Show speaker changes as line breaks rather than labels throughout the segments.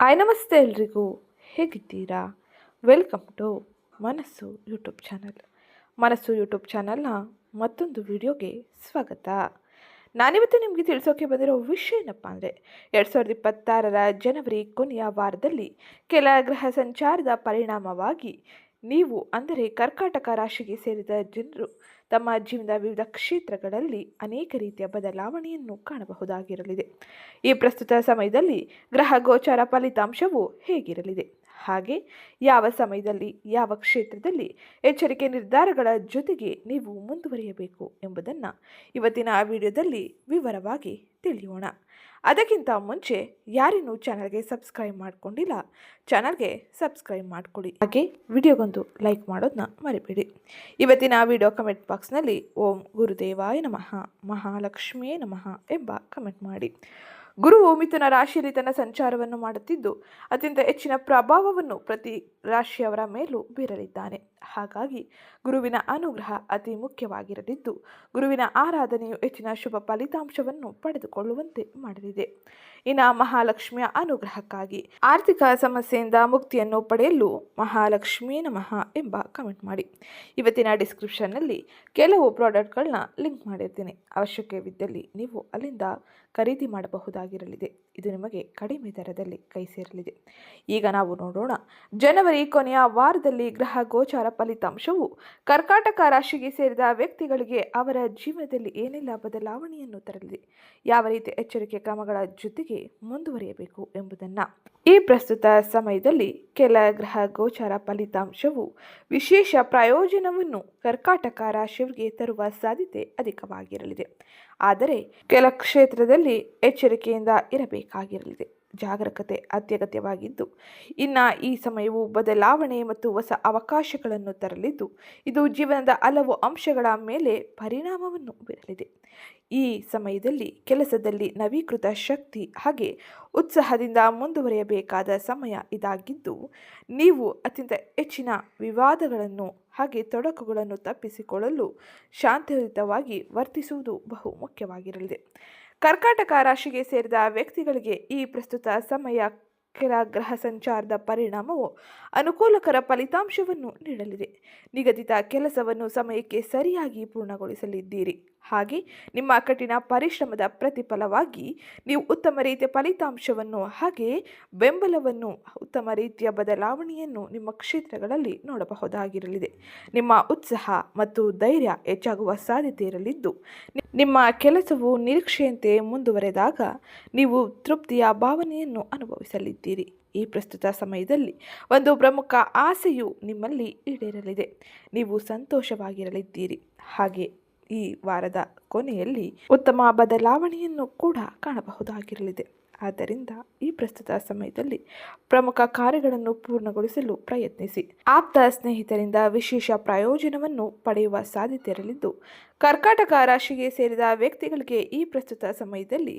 Hi ನಮಸ್ತೆ ಎಲ್ರಿಗೂ. ಹೇಗಿದ್ದೀರಾ? Welcome to Manassu YouTube channel Manassu YouTube ಚಾನಲ್ನ ಮತ್ತೊಂದು ವಿಡಿಯೋಗೆ ಸ್ವಾಗತ. ನಾನಿವತ್ತು ನಿಮಗೆ ತಿಳಿಸೋಕೆ ಬಂದಿರೋ ವಿಷಯ ಏನಪ್ಪ ಅಂದರೆ, ಎರಡು ಸಾವಿರದ ಇಪ್ಪತ್ತಾರರ ಜನವರಿ ಕೊನೆಯ ವಾರದಲ್ಲಿ ಕೆಲ ಗ್ರಹ ಸಂಚಾರದ ಪರಿಣಾಮವಾಗಿ ನೀವು ಅಂದರೆ ಕರ್ಕಾಟಕ ರಾಶಿಗೆ ಸೇರಿದ ಜನರು ತಮ್ಮ ಜೀವನದ ವಿವಿಧ ಕ್ಷೇತ್ರಗಳಲ್ಲಿ ಅನೇಕ ರೀತಿಯ ಬದಲಾವಣೆಯನ್ನು ಕಾಣಬಹುದಾಗಿರಲಿದೆ. ಈ ಪ್ರಸ್ತುತ ಸಮಯದಲ್ಲಿ ಗ್ರಹ ಗೋಚಾರ ಫಲಿತಾಂಶವು ಹೇಗಿರಲಿದೆ? ಹಾಗೆ ಯಾವ ಸಮಯದಲ್ಲಿ, ಯಾವ ಕ್ಷೇತ್ರದಲ್ಲಿ ಎಚ್ಚರಿಕೆ ನಿರ್ಧಾರಗಳ ಜೊತೆಗೆ ನೀವು ಮುಂದುವರಿಯಬೇಕು ಎಂಬುದನ್ನು ಇವತ್ತಿನ ವಿಡಿಯೋದಲ್ಲಿ ವಿವರವಾಗಿ ತಿಳಿಯೋಣ. ಅದಕ್ಕಿಂತ ಮುಂಚೆ ಯಾರಿನ್ನೂ ಚಾನಲ್ಗೆ ಸಬ್ಸ್ಕ್ರೈಬ್ ಮಾಡ್ಕೊಂಡಿಲ್ಲ, ಚಾನಲ್ಗೆ ಸಬ್ಸ್ಕ್ರೈಬ್ ಮಾಡ್ಕೊಳ್ಳಿ. ಹಾಗೆ ವಿಡಿಯೋಗೊಂದು ಲೈಕ್ ಮಾಡೋದನ್ನ ಮರಿಬೇಡಿ. ಇವತ್ತಿನ ವಿಡಿಯೋ ಕಮೆಂಟ್ ಬಾಕ್ಸ್ನಲ್ಲಿ ಓಂ ಗುರುದೇವಾಯ ನಮಃ, ಮಹಾಲಕ್ಷ್ಮಿಯೇ ನಮಃ ಎಂಬ ಕಮೆಂಟ್ ಮಾಡಿ. ಗುರುವು ಮಿಥುನ ರಾಶಿಯಲ್ಲಿ ತನ್ನ ಸಂಚಾರವನ್ನು ಮಾಡುತ್ತಿದ್ದು, ಅತ್ಯಂತ ಹೆಚ್ಚಿನ ಪ್ರಭಾವವನ್ನು ಪ್ರತಿ ರಾಶಿಯವರ ಮೇಲೂ ಬೀರಲಿದ್ದಾನೆ. ಹಾಗಾಗಿ ಗುರುವಿನ ಅನುಗ್ರಹ ಅತಿ ಮುಖ್ಯವಾಗಿರಲಿದ್ದು, ಗುರುವಿನ ಆರಾಧನೆಯು ಹೆಚ್ಚಿನ ಶುಭ ಫಲಿತಾಂಶವನ್ನು ಪಡೆದುಕೊಳ್ಳುವಂತೆ ಮಾಡಲಿದೆ. ಇನ್ನು ಮಹಾಲಕ್ಷ್ಮಿಯ ಅನುಗ್ರಹಕ್ಕಾಗಿ. ಆರ್ಥಿಕ ಸಮಸ್ಯೆಯಿಂದ ಮುಕ್ತಿಯನ್ನು ಪಡೆಯಲು ಮಹಾಲಕ್ಷ್ಮೀ ನಮಃ ಎಂಬ ಕಮೆಂಟ್ ಮಾಡಿ. ಇವತ್ತಿನ ಡಿಸ್ಕ್ರಿಪ್ಷನ್ನಲ್ಲಿ ಕೆಲವು ಪ್ರಾಡಕ್ಟ್ಗಳನ್ನ ಲಿಂಕ್ ಮಾಡಿರ್ತೀನಿ. ಅವಶ್ಯಕವಿದ್ದಲ್ಲಿ ನೀವು ಅಲ್ಲಿಂದ ಖರೀದಿ ಮಾಡಬಹುದಾಗಿರಲಿದೆ. ಇದು ನಿಮಗೆ ಕಡಿಮೆ ದರದಲ್ಲಿ ಕೈ ಸೇರಲಿದೆ. ಈಗ ನಾವು ನೋಡೋಣ. ಜನವರಿ ಕೊನೆಯ ವಾರದಲ್ಲಿ ಗ್ರಹ ಗೋಚಾರ ಫಲಿತಾಂಶವು ಕರ್ಕಾಟಕ ರಾಶಿಗೆ ಸೇರಿದ ವ್ಯಕ್ತಿಗಳಿಗೆ ಅವರ ಜೀವನದಲ್ಲಿ ಏನೆಲ್ಲ ಬದಲಾವಣೆಯನ್ನು ತರಲಿದೆ? ಯಾವ ರೀತಿ ಎಚ್ಚರಿಕೆ ಕ್ರಮಗಳ ಜೊತೆಗೆ ಮುಂದುವರಿಯಬೇಕು ಎಂಬುದನ್ನು. ಈ ಪ್ರಸ್ತುತ ಸಮಯದಲ್ಲಿ ಕೆಲ ಗ್ರಹ ಗೋಚಾರ ಫಲಿತಾಂಶವು ವಿಶೇಷ ಪ್ರಯೋಜನವನ್ನು ಕರ್ಕಾಟಕ ರಾಶಿಯವರಿಗೆ ತರುವ ಸಾಧ್ಯತೆ ಅಧಿಕವಾಗಿರಲಿದೆ. ಆದರೆ ಕೆಲ ಕ್ಷೇತ್ರದಲ್ಲಿ ಎಚ್ಚರಿಕೆಯಿಂದ ಇರಬೇಕಾಗಿರಲಿದೆ. ಜಾಗರೂಕತೆ ಅತ್ಯಗತ್ಯವಾಗಿದ್ದು, ಇನ್ನು ಈ ಸಮಯವು ಬದಲಾವಣೆ ಮತ್ತು ಹೊಸ ಅವಕಾಶಗಳನ್ನು ತರಲಿದ್ದು, ಇದು ಜೀವನದ ಹಲವು ಅಂಶಗಳ ಮೇಲೆ ಪರಿಣಾಮವನ್ನು ಬೀರಲಿದೆ. ಈ ಸಮಯದಲ್ಲಿ ಕೆಲಸದಲ್ಲಿ ನವೀಕೃತ ಶಕ್ತಿ ಹಾಗೆ ಉತ್ಸಾಹದಿಂದ ಮುಂದುವರಿಯಬೇಕಾದ ಸಮಯ ಇದಾಗಿದ್ದು, ನೀವು ಅತ್ಯಂತ ಹೆಚ್ಚಿನ ವಿವಾದಗಳನ್ನು ಹಾಗೆ ತೊಡಕುಗಳನ್ನು ತಪ್ಪಿಸಿಕೊಳ್ಳಲು ಶಾಂತಿಯುತವಾಗಿ ವರ್ತಿಸುವುದು ಬಹು ಮುಖ್ಯವಾಗಿರಲಿದೆ. ಕರ್ಕಾಟಕ ರಾಶಿಗೆ ಸೇರಿದ ವ್ಯಕ್ತಿಗಳಿಗೆ ಈ ಪ್ರಸ್ತುತ ಸಮಯ ಕೆಲ ಗ್ರಹ ಸಂಚಾರದ ಪರಿಣಾಮವು ಅನುಕೂಲಕರ ಫಲಿತಾಂಶವನ್ನು ನೀಡಲಿದೆ. ನಿಗದಿತ ಕೆಲಸವನ್ನು ಸಮಯಕ್ಕೆ ಸರಿಯಾಗಿ ಪೂರ್ಣಗೊಳಿಸಲಿದ್ದೀರಿ. ಹಾಗೆ ನಿಮ್ಮ ಕಠಿಣ ಪರಿಶ್ರಮದ ಪ್ರತಿಫಲವಾಗಿ ನೀವು ಉತ್ತಮ ರೀತಿಯ ಫಲಿತಾಂಶವನ್ನು ಹಾಗೆ ಬೆಂಬಲವನ್ನು, ಉತ್ತಮ ರೀತಿಯ ಬದಲಾವಣೆಯನ್ನು ನಿಮ್ಮ ಕ್ಷೇತ್ರಗಳಲ್ಲಿ ನೋಡಬಹುದಾಗಿರಲಿದೆ. ನಿಮ್ಮ ಉತ್ಸಾಹ ಮತ್ತು ಧೈರ್ಯ ಹೆಚ್ಚಾಗುವ ಸಾಧ್ಯತೆ ಇರಲಿದ್ದು, ನಿಮ್ಮ ಕೆಲಸವು ನಿರೀಕ್ಷೆಯಂತೆ ಮುಂದುವರೆದಾಗ ನೀವು ತೃಪ್ತಿಯ ಭಾವನೆಯನ್ನು ಅನುಭವಿಸಲಿದ್ದೀರಿ. ಈ ಪ್ರಸ್ತುತ ಸಮಯದಲ್ಲಿ ಒಂದು ಪ್ರಮುಖ ಆಸೆಯು ನಿಮ್ಮಲ್ಲಿ ಈಡೇರಲಿದೆ. ನೀವು ಸಂತೋಷವಾಗಿರಲಿದ್ದೀರಿ. ಹಾಗೆ ಈ ವಾರದ ಕೊನೆಯಲ್ಲಿ ಉತ್ತಮ ಬದಲಾವಣೆಯನ್ನು ಕೂಡ ಕಾಣಬಹುದಾಗಿರಲಿದೆ. ಆದ್ದರಿಂದ ಈ ಪ್ರಸ್ತುತ ಸಮಯದಲ್ಲಿ ಪ್ರಮುಖ ಕಾರ್ಯಗಳನ್ನು ಪೂರ್ಣಗೊಳಿಸಲು ಪ್ರಯತ್ನಿಸಿ. ಆಪ್ತ ಸ್ನೇಹಿತರಿಂದ ವಿಶೇಷ ಪ್ರಯೋಜನವನ್ನು ಪಡೆಯುವ ಸಾಧ್ಯತೆ ಇರಲಿದ್ದು ಕರ್ಕಾಟಕ ರಾಶಿಗೆ ಸೇರಿದ ವ್ಯಕ್ತಿಗಳಿಗೆ ಈ ಪ್ರಸ್ತುತ ಸಮಯದಲ್ಲಿ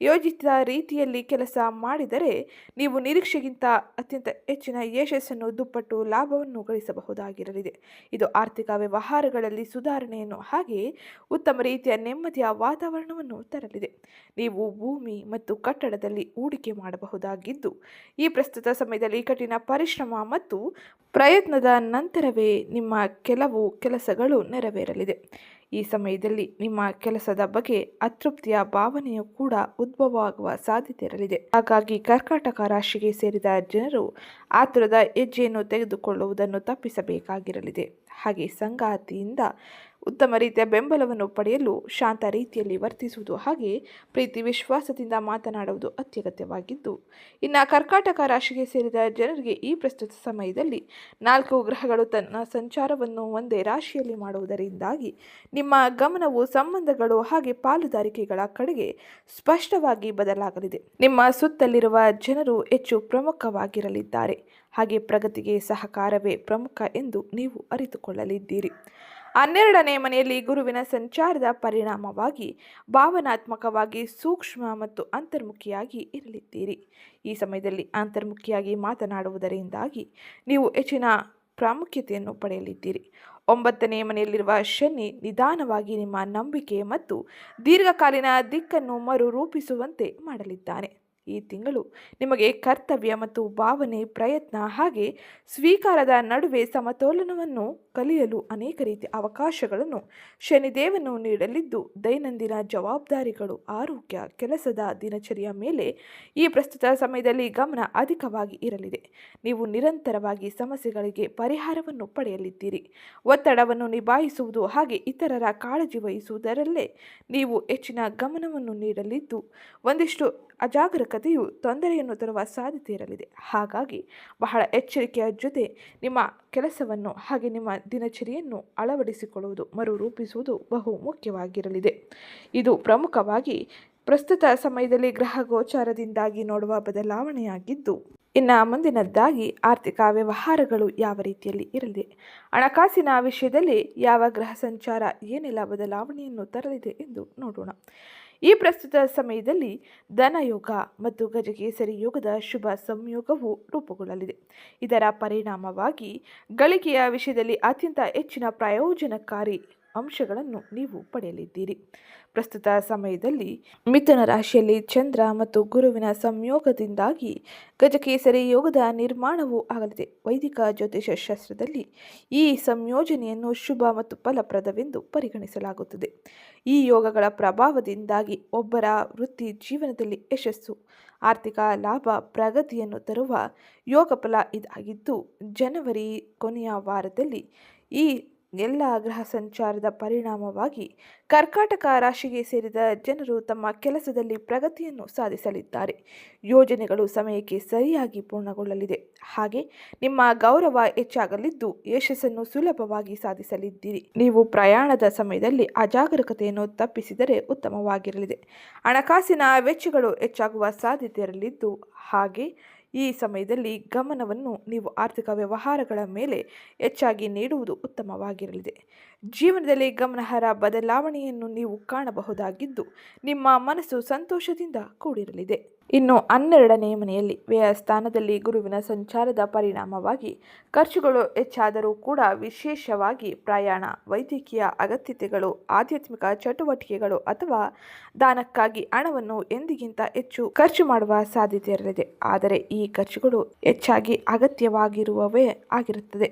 ಯೋಜಿತ ರೀತಿಯಲ್ಲಿ ಕೆಲಸ ಮಾಡಿದರೆ ನೀವು ನಿರೀಕ್ಷೆಗಿಂತ ಅತ್ಯಂತ ಹೆಚ್ಚಿನ ಯಶಸ್ಸನ್ನು, ದುಪ್ಪಟ್ಟು, ಲಾಭವನ್ನು ಗಳಿಸಬಹುದಾಗಿರಲಿದೆ. ಇದು ಆರ್ಥಿಕ ವ್ಯವಹಾರಗಳಲ್ಲಿ ಸುಧಾರಣೆಯನ್ನು ಹಾಗೆ ಉತ್ತಮ ರೀತಿಯ ನೆಮ್ಮದಿಯ ವಾತಾವರಣವನ್ನು ತರಲಿದೆ. ನೀವು ಭೂಮಿ ಮತ್ತು ಕಟ್ಟಡದಲ್ಲಿ ಹೂಡಿಕೆ ಮಾಡಬಹುದಾಗಿದ್ದು, ಈ ಪ್ರಸ್ತುತ ಸಮಯದಲ್ಲಿ ಕಠಿಣ ಪರಿಶ್ರಮ ಮತ್ತು ಪ್ರಯತ್ನದ ನಂತರವೇ ನಿಮ್ಮ ಕೆಲವು ಕೆಲಸಗಳು ನೆರವೇರಲಿದೆ. ಈ ಸಮಯದಲ್ಲಿ ನಿಮ್ಮ ಕೆಲಸದ ಬಗ್ಗೆ ಅತೃಪ್ತಿಯ ಭಾವನೆಯು ಕೂಡ ಉದ್ಭವವಾಗುವ ಸಾಧ್ಯತೆ ಇರಲಿದೆ. ಹಾಗಾಗಿ ಕರ್ಕಾಟಕ ರಾಶಿಗೆ ಸೇರಿದ ಜನರು ಆತುರದ ಹೆಜ್ಜೆಯನ್ನು ತೆಗೆದುಕೊಳ್ಳುವುದನ್ನು ತಪ್ಪಿಸಬೇಕಾಗಿರಲಿದೆ. ಹಾಗೆ ಸಂಗಾತಿಯಿಂದ ಉತ್ತಮ ರೀತಿಯ ಬೆಂಬಲವನ್ನು ಪಡೆಯಲು ಶಾಂತ ರೀತಿಯಲ್ಲಿ ವರ್ತಿಸುವುದು ಹಾಗೆ ಪ್ರೀತಿ ವಿಶ್ವಾಸದಿಂದ ಮಾತನಾಡುವುದು ಅತ್ಯಗತ್ಯವಾಗಿದ್ದು, ಇನ್ನು ಕರ್ಕಾಟಕ ರಾಶಿಗೆ ಸೇರಿದ ಜನರಿಗೆ ಈ ಪ್ರಸ್ತುತ ಸಮಯದಲ್ಲಿ ನಾಲ್ಕು ಗ್ರಹಗಳು ತನ್ನ ಸಂಚಾರವನ್ನು ಒಂದೇ ರಾಶಿಯಲ್ಲಿ ಮಾಡುವುದರಿಂದಾಗಿ ನಿಮ್ಮ ಗಮನವು ಸಂಬಂಧಗಳು ಹಾಗೆ ಪಾಲುದಾರಿಕೆಗಳ ಕಡೆಗೆ ಸ್ಪಷ್ಟವಾಗಿ ಬದಲಾಗಲಿದೆ. ನಿಮ್ಮ ಸುತ್ತಲಿರುವ ಜನರು ಹೆಚ್ಚು ಪ್ರಮುಖವಾಗಿರಲಿದ್ದಾರೆ. ಹಾಗೆ ಪ್ರಗತಿಗೆ ಸಹಕಾರವೇ ಪ್ರಮುಖ ಎಂದು ನೀವು ಅರಿತುಕೊಳ್ಳಲಿದ್ದೀರಿ. ಹನ್ನೆರಡನೇ ಮನೆಯಲ್ಲಿ ಗುರುವಿನ ಸಂಚಾರದ ಪರಿಣಾಮವಾಗಿ ಭಾವನಾತ್ಮಕವಾಗಿ ಸೂಕ್ಷ್ಮ ಮತ್ತು ಅಂತರ್ಮುಖಿಯಾಗಿ ಇರಲಿದ್ದೀರಿ. ಈ ಸಮಯದಲ್ಲಿ ಅಂತರ್ಮುಖಿಯಾಗಿ ಮಾತನಾಡುವುದರಿಂದಾಗಿ ನೀವು ಹೆಚ್ಚಿನ ಪ್ರಾಮುಖ್ಯತೆಯನ್ನು ಪಡೆಯಲಿದ್ದೀರಿ. ಒಂಬತ್ತನೇ ಮನೆಯಲ್ಲಿರುವ ಶನಿ ನಿಧಾನವಾಗಿ ನಿಮ್ಮ ನಂಬಿಕೆ ಮತ್ತು ದೀರ್ಘಕಾಲೀನ ದಿಕ್ಕನ್ನು ಮರುರೂಪಿಸುವಂತೆ ಮಾಡಲಿದ್ದಾನೆ. ಈ ತಿಂಗಳು ನಿಮಗೆ ಕರ್ತವ್ಯ ಮತ್ತು ಭಾವನೆ, ಪ್ರಯತ್ನ ಹಾಗೆ ಸ್ವೀಕಾರದ ನಡುವೆ ಸಮತೋಲನವನ್ನು ಕಲಿಯಲು ಅನೇಕ ರೀತಿಯ ಅವಕಾಶಗಳನ್ನು ಶನಿದೇವನು ನೀಡಲಿದ್ದು, ದೈನಂದಿನ ಜವಾಬ್ದಾರಿಗಳು, ಆರೋಗ್ಯ, ಕೆಲಸದ ದಿನಚರಿಯ ಮೇಲೆ ಈ ಪ್ರಸ್ತುತ ಸಮಯದಲ್ಲಿ ಗಮನ ಅಧಿಕವಾಗಿ ಇರಲಿದೆ. ನೀವು ನಿರಂತರವಾಗಿ ಸಮಸ್ಯೆಗಳಿಗೆ ಪರಿಹಾರವನ್ನು ಪಡೆಯಲಿದ್ದೀರಿ. ಒತ್ತಡವನ್ನು ನಿಭಾಯಿಸುವುದು ಹಾಗೆ ಇತರರ ಕಾಳಜಿ ವಹಿಸುವುದರಲ್ಲೇ ನೀವು ಹೆಚ್ಚಿನ ಗಮನವನ್ನು ನೀಡಲಿದ್ದು, ಒಂದಿಷ್ಟು ಅಜಾಗರೂಕತೆಯು ತೊಂದರೆಯನ್ನು ತರುವ ಸಾಧ್ಯತೆ ಇರಲಿದೆ. ಹಾಗಾಗಿ ಬಹಳ ಎಚ್ಚರಿಕೆಯ ಜೊತೆ ನಿಮ್ಮ ಕೆಲಸವನ್ನು ಹಾಗೆ ನಿಮ್ಮ ದಿನಚರಿಯನ್ನು ಅಳವಡಿಸಿಕೊಳ್ಳುವುದು, ಮರುರೂಪಿಸುವುದು ಬಹು ಮುಖ್ಯವಾಗಿರಲಿದೆ. ಇದು ಪ್ರಮುಖವಾಗಿ ಪ್ರಸ್ತುತ ಸಮಯದಲ್ಲಿ ಗ್ರಹ ಗೋಚಾರದಿಂದಾಗಿ ನೋಡುವ ಬದಲಾವಣೆಯಾಗಿದ್ದು, ಇನ್ನು ಮುಂದಿನದ್ದಾಗಿ ಆರ್ಥಿಕ ವ್ಯವಹಾರಗಳು ಯಾವ ರೀತಿಯಲ್ಲಿ ಇರಲಿದೆ? ಹಣಕಾಸಿನ ವಿಷಯದಲ್ಲಿ ಯಾವ ಗ್ರಹ ಸಂಚಾರ ಏನೆಲ್ಲ, ಬದಲಾವಣೆಯನ್ನು ತರಲಿದೆ ಎಂದು ನೋಡೋಣ. ಈ ಪ್ರಸ್ತುತ ಸಮಯದಲ್ಲಿ ಧನಯೋಗ ಮತ್ತು ಗಜಕೇಸರಿ ಯೋಗದ ಶುಭ ಸಂಯೋಗವು ರೂಪುಗೊಳ್ಳಲಿದೆ. ಇದರ ಪರಿಣಾಮವಾಗಿ ಗಳಿಕೆಯ ವಿಷಯದಲ್ಲಿ ಅತ್ಯಂತ ಹೆಚ್ಚಿನ ಪ್ರಯೋಜನಕಾರಿ ಅಂಶಗಳನ್ನು ನೀವು ಪಡೆಯಲಿದ್ದೀರಿ. ಪ್ರಸ್ತುತ ಸಮಯದಲ್ಲಿ ಮಿಥುನ ರಾಶಿಯಲ್ಲಿ ಚಂದ್ರ ಮತ್ತು ಗುರುವಿನ ಸಂಯೋಗದಿಂದಾಗಿ ಗಜಕೇಸರಿ ಯೋಗದ ನಿರ್ಮಾಣವೂ ಆಗಲಿದೆ. ವೈದಿಕ ಜ್ಯೋತಿಷ ಶಾಸ್ತ್ರದಲ್ಲಿ ಈ ಸಂಯೋಜನೆಯನ್ನು ಶುಭ ಮತ್ತು ಫಲಪ್ರದವೆಂದು ಪರಿಗಣಿಸಲಾಗುತ್ತದೆ. ಈ ಯೋಗಗಳ ಪ್ರಭಾವದಿಂದಾಗಿ ಒಬ್ಬರ ವೃತ್ತಿ ಜೀವನದಲ್ಲಿ ಯಶಸ್ಸು, ಆರ್ಥಿಕ ಲಾಭ, ಪ್ರಗತಿಯನ್ನು ತರುವ ಯೋಗ ಫಲ ಇದಾಗಿದ್ದು, ಜನವರಿ ಕೊನೆಯ ವಾರದಲ್ಲಿ ಈ ಎಲ್ಲ ಗ್ರಹ ಸಂಚಾರದ ಪರಿಣಾಮವಾಗಿ ಕರ್ಕಾಟಕ ರಾಶಿಗೆ ಸೇರಿದ ಜನರು ತಮ್ಮ ಕೆಲಸದಲ್ಲಿ ಪ್ರಗತಿಯನ್ನು ಸಾಧಿಸಲಿದ್ದಾರೆ. ಯೋಜನೆಗಳು ಸಮಯಕ್ಕೆ ಸರಿಯಾಗಿ ಪೂರ್ಣಗೊಳ್ಳಲಿದೆ. ಹಾಗೆ ನಿಮ್ಮ ಗೌರವ ಹೆಚ್ಚಾಗಲಿದ್ದು ಯಶಸ್ಸನ್ನು ಸುಲಭವಾಗಿ ಸಾಧಿಸಲಿದ್ದೀರಿ. ನೀವು ಪ್ರಯಾಣದ ಸಮಯದಲ್ಲಿ ಅಜಾಗರೂಕತೆಯನ್ನು ತಪ್ಪಿಸಿದರೆ ಉತ್ತಮವಾಗಿರಲಿದೆ. ಹಣಕಾಸಿನ ವೆಚ್ಚಗಳು ಹೆಚ್ಚಾಗುವ ಸಾಧ್ಯತೆ ಇರಲಿದ್ದು ಹಾಗೆ ಈ ಸಮಯದಲ್ಲಿ ಗಮನವನ್ನು ನೀವು ಆರ್ಥಿಕ ವ್ಯವಹಾರಗಳ ಮೇಲೆ ಹೆಚ್ಚಾಗಿ ನೀಡುವುದು ಉತ್ತಮವಾಗಿರಲಿದೆ. ಜೀವನದಲ್ಲಿ ಗಮನಾರ್ಹ ಬದಲಾವಣೆಯನ್ನು ನೀವು ಕಾಣಬಹುದಾಗಿದ್ದು ನಿಮ್ಮ ಮನಸ್ಸು ಸಂತೋಷದಿಂದ ಕೂಡಿರಲಿದೆ. ಇನ್ನು ಹನ್ನೆರಡನೇ ಮನೆಯಲ್ಲಿ ವ್ಯಯ ಸ್ಥಾನದಲ್ಲಿ ಗುರುವಿನ ಸಂಚಾರದ ಪರಿಣಾಮವಾಗಿ ಖರ್ಚುಗಳು ಹೆಚ್ಚಾದರೂ ಕೂಡ ವಿಶೇಷವಾಗಿ ಪ್ರಯಾಣ, ವೈದ್ಯಕೀಯ ಅಗತ್ಯತೆಗಳು, ಆಧ್ಯಾತ್ಮಿಕ ಚಟುವಟಿಕೆಗಳು ಅಥವಾ ದಾನಕ್ಕಾಗಿ ಹಣವನ್ನು ಎಂದಿಗಿಂತ ಹೆಚ್ಚು ಖರ್ಚು ಮಾಡುವ ಸಾಧ್ಯತೆ ಇರಲಿದೆ. ಆದರೆ ಈ ಖರ್ಚುಗಳು ಹೆಚ್ಚಾಗಿ ಅಗತ್ಯವಾಗಿರುವವೇ ಆಗಿರುತ್ತದೆ.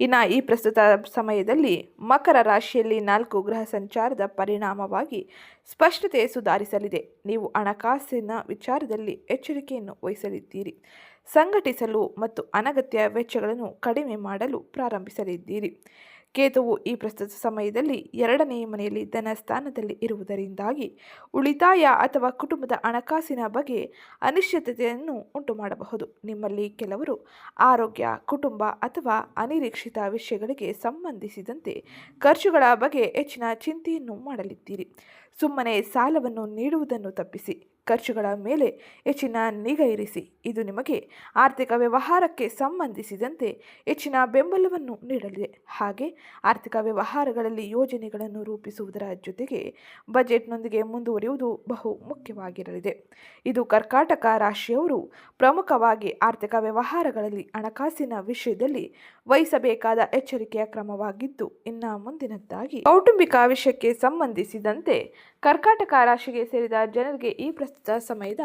ಇನ್ನು ಈ ಪ್ರಸ್ತುತ ಸಮಯದಲ್ಲಿ ಮಕರ ರಾಶಿಯಲ್ಲಿ ನಾಲ್ಕು ಗ್ರಹ ಸಂಚಾರದ ಪರಿಣಾಮವಾಗಿ ಸ್ಪಷ್ಟತೆ ಸುಧಾರಿಸಲಿದೆ. ನೀವು ಹಣಕಾಸಿನ ವಿಚಾರದಲ್ಲಿ ಎಚ್ಚರಿಕೆಯನ್ನು ವಹಿಸಲಿದ್ದೀರಿ. ಸಂಘಟಿಸಲು ಮತ್ತು ಅನಗತ್ಯ ವೆಚ್ಚಗಳನ್ನು ಕಡಿಮೆ ಮಾಡಲು ಪ್ರಾರಂಭಿಸಲಿದ್ದೀರಿ. ಕೇತುವು ಈ ಪ್ರಸ್ತುತ ಸಮಯದಲ್ಲಿ ಎರಡನೇ ಮನೆಯಲ್ಲಿ ಧನ ಸ್ಥಾನದಲ್ಲಿ ಇರುವುದರಿಂದಾಗಿ ಉಳಿತಾಯ ಅಥವಾ ಕುಟುಂಬದ ಹಣಕಾಸಿನ ಬಗ್ಗೆ ಅನಿಶ್ಚಿತತೆಯನ್ನು ಉಂಟು ಮಾಡಬಹುದು ನಿಮ್ಮಲ್ಲಿ ಕೆಲವರು ಆರೋಗ್ಯ, ಕುಟುಂಬ ಅಥವಾ ಅನಿರೀಕ್ಷಿತ ವಿಷಯಗಳಿಗೆ ಸಂಬಂಧಿಸಿದಂತೆ ಖರ್ಚುಗಳ ಬಗ್ಗೆ ಹೆಚ್ಚಿನ ಚಿಂತೆಯನ್ನು ಮಾಡಲಿದ್ದೀರಿ. ಸುಮ್ಮನೆ ಸಾಲವನ್ನು ನೀಡುವುದನ್ನು ತಪ್ಪಿಸಿ. ಖರ್ಚುಗಳ ಮೇಲೆ ಹೆಚ್ಚಿನ ನಿಗಾ ಇರಿಸಿ. ಇದು ನಿಮಗೆ ಆರ್ಥಿಕ ವ್ಯವಹಾರಕ್ಕೆ ಸಂಬಂಧಿಸಿದಂತೆ ಹೆಚ್ಚಿನ ಬೆಂಬಲವನ್ನು ನೀಡಲಿದೆ. ಹಾಗೆ ಆರ್ಥಿಕ ವ್ಯವಹಾರಗಳಲ್ಲಿ ಯೋಜನೆಗಳನ್ನು ರೂಪಿಸುವುದರ ಜೊತೆಗೆ ಬಜೆಟ್ನೊಂದಿಗೆ ಮುಂದುವರಿಯುವುದು ಬಹು ಮುಖ್ಯವಾಗಿರಲಿದೆ. ಇದು ಕರ್ಕಾಟಕ ರಾಶಿಯವರು ಪ್ರಮುಖವಾಗಿ ಆರ್ಥಿಕ ವ್ಯವಹಾರಗಳಲ್ಲಿ ಹಣಕಾಸಿನ ವಿಷಯದಲ್ಲಿ ವಹಿಸಬೇಕಾದ ಎಚ್ಚರಿಕೆಯ ಕ್ರಮವಾಗಿದ್ದು, ಇನ್ನು ಮುಂದಿನದ್ದಾಗಿ ಕೌಟುಂಬಿಕ ವಿಷಯಕ್ಕೆ ಸಂಬಂಧಿಸಿದಂತೆ ಕರ್ಕಾಟಕ ರಾಶಿಗೆ ಸೇರಿದ ಜನರಿಗೆ ಈ ಪ್ರಸ್ತುತ ಸಮಯದ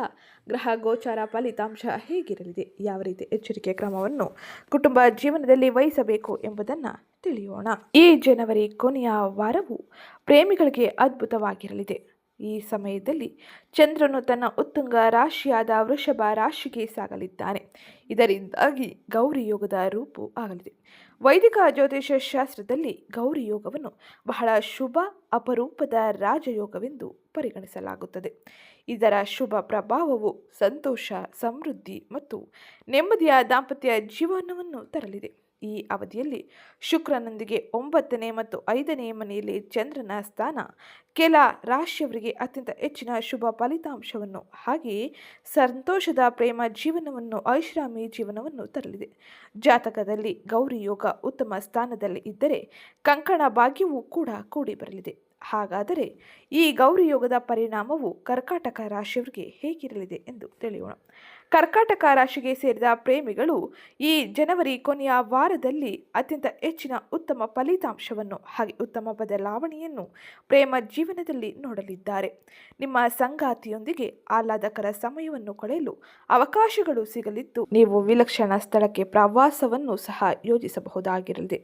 ಗ್ರಹ ಗೋಚಾರ ಫಲಿತಾಂಶ ಹೇಗಿರಲಿದೆ? ಯಾವ ರೀತಿ ಎಚ್ಚರಿಕೆ ಕ್ರಮವನ್ನು ಕುಟುಂಬ ಜೀವನದಲ್ಲಿ ವಹಿಸಬೇಕು ಎಂಬುದನ್ನು ತಿಳಿಯೋಣ. ಈ ಜನವರಿ ಕೊನೆಯ ವಾರವು ಪ್ರೇಮಿಗಳಿಗೆ ಅದ್ಭುತವಾಗಿರಲಿದೆ. ಈ ಸಮಯದಲ್ಲಿ ಚಂದ್ರನು ತನ್ನ ಉತ್ತುಂಗ ರಾಶಿಯಾದ ವೃಷಭ ರಾಶಿಗೆ ಸಾಗಲಿದ್ದಾನೆ. ಇದರಿಂದಾಗಿ ಗೌರಿ ಯೋಗದ ರೂಪು ಆಗಲಿದೆ. ವೈದಿಕ ಜ್ಯೋತಿಷ ಶಾಸ್ತ್ರದಲ್ಲಿ ಗೌರಿ ಯೋಗವನ್ನು ಬಹಳ ಶುಭ ಅಪರೂಪದ ರಾಜಯೋಗವೆಂದು ಪರಿಗಣಿಸಲಾಗುತ್ತದೆ. ಇದರ ಶುಭ ಪ್ರಭಾವವು ಸಂತೋಷ, ಸಮೃದ್ಧಿ ಮತ್ತು ನೆಮ್ಮದಿಯ ದಾಂಪತ್ಯ ಜೀವನವನ್ನು ತರಲಿದೆ. ಈ ಅವಧಿಯಲ್ಲಿ ಶುಕ್ರನೊಂದಿಗೆ ಒಂಬತ್ತನೇ ಮತ್ತು ಐದನೇ ಮನೆಯಲ್ಲಿ ಚಂದ್ರನ ಸ್ಥಾನ. ಕೆಲ ರಾಶಿಯವರಿಗೆ ಅತ್ಯಂತ ಹೆಚ್ಚಿನ ಶುಭ ಫಲಿತಾಂಶವನ್ನು ಹಾಗೆಯೇ ಸಂತೋಷದ ಪ್ರೇಮ ಜೀವನವನ್ನು, ಐಷಾರಾಮಿ ಜೀವನವನ್ನು ತರಲಿದೆ. ಜಾತಕದಲ್ಲಿ ಗೌರಿ ಯೋಗ ಉತ್ತಮ ಸ್ಥಾನದಲ್ಲಿ ಇದ್ದರೆ ಕಂಕಣ ಭಾಗ್ಯವೂ ಕೂಡ ಕೂಡಿ ಬರಲಿದೆ. ಹಾಗಾದರೆ ಈ ಗೌರಿ ಯೋಗದ ಪರಿಣಾಮವು ಕರ್ಕಾಟಕ ರಾಶಿಯವರಿಗೆ ಹೇಗಿರಲಿದೆ ಎಂದು ತಿಳಿಯೋಣ. ಕರ್ಕಾಟಕ ರಾಶಿಗೆ ಸೇರಿದ ಪ್ರೇಮಿಗಳು ಈ ಜನವರಿ ಕೊನೆಯ ವಾರದಲ್ಲಿ ಅತ್ಯಂತ ಹೆಚ್ಚಿನ ಉತ್ತಮ ಫಲಿತಾಂಶವನ್ನು ಹಾಗೆ ಉತ್ತಮ ಬದಲಾವಣೆಯನ್ನು ಪ್ರೇಮ ಜೀವನದಲ್ಲಿ ನೋಡಲಿದ್ದಾರೆ. ನಿಮ್ಮ ಸಂಗಾತಿಯೊಂದಿಗೆ ಆಹ್ಲಾದಕರ ಸಮಯವನ್ನು ಕಳೆಯಲು ಅವಕಾಶಗಳು ಸಿಗಲಿದ್ದು, ನೀವು ವಿಲಕ್ಷಣ ಸ್ಥಳಕ್ಕೆ ಪ್ರವಾಸವನ್ನು ಸಹ ಯೋಜಿಸಬಹುದಾಗಿರಲಿದೆ.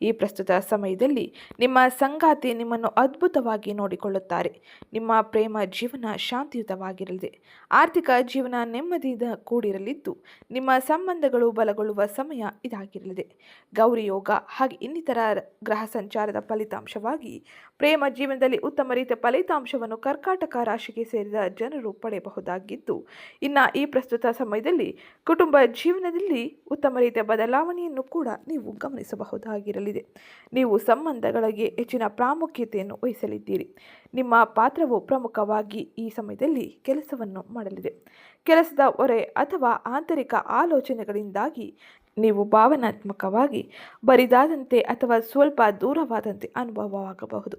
ಈ ಪ್ರಸ್ತುತ ಸಮಯದಲ್ಲಿ ನಿಮ್ಮ ಸಂಗಾತಿ ನಿಮ್ಮನ್ನು ಅದ್ಭುತವಾಗಿ ನೋಡಿಕೊಳ್ಳುತ್ತಾರೆ. ನಿಮ್ಮ ಪ್ರೇಮ ಜೀವನ ಶಾಂತಿಯುತವಾಗಿರಲಿದೆ. ಆರ್ಥಿಕ ಜೀವನ ನೆಮ್ಮದಿಯಿಂದ ಕೂಡಿರಲಿದ್ದು, ನಿಮ್ಮ ಸಂಬಂಧಗಳು ಬಲಗೊಳ್ಳುವ ಸಮಯ ಇದಾಗಿರಲಿದೆ. ಗೌರಿ ಯೋಗ ಹಾಗೆ ಇನ್ನಿತರ ಗ್ರಹ ಸಂಚಾರದ ಫಲಿತಾಂಶವಾಗಿ ಪ್ರೇಮ ಜೀವನದಲ್ಲಿ ಉತ್ತಮ ರೀತಿಯ ಫಲಿತಾಂಶವನ್ನು ಕರ್ಕಾಟಕ ರಾಶಿಗೆ ಸೇರಿದ ಜನರು ಪಡೆಯಬಹುದಾಗಿದ್ದು, ಇನ್ನು ಈ ಪ್ರಸ್ತುತ ಸಮಯದಲ್ಲಿ ಕುಟುಂಬ ಜೀವನದಲ್ಲಿ ಉತ್ತಮ ರೀತಿಯ ಬದಲಾವಣೆಯನ್ನು ಕೂಡ ನೀವು ಗಮನಿಸಬಹುದಾಗಿರಲಿದೆ ನೀವು ಸಂಬಂಧಗಳಿಗೆ ಹೆಚ್ಚಿನ ಪ್ರಾಮುಖ್ಯತೆಯನ್ನು ವಹಿಸಲಿದ್ದೀರಿ. ನಿಮ್ಮ ಪಾತ್ರವು ಪ್ರಮುಖವಾಗಿ ಈ ಸಮಯದಲ್ಲಿ ಕೆಲಸವನ್ನು ಮಾಡಲಿದೆ. ಕೆಲಸದ ಹೊರೆ ಅಥವಾ ಆಂತರಿಕ ಆಲೋಚನೆಗಳಿಂದಾಗಿ ನೀವು ಭಾವನಾತ್ಮಕವಾಗಿ ಬರಿದಾದಂತೆ ಅಥವಾ ಸ್ವಲ್ಪ ದೂರವಾದಂತೆ ಅನುಭವವಾಗಬಹುದು.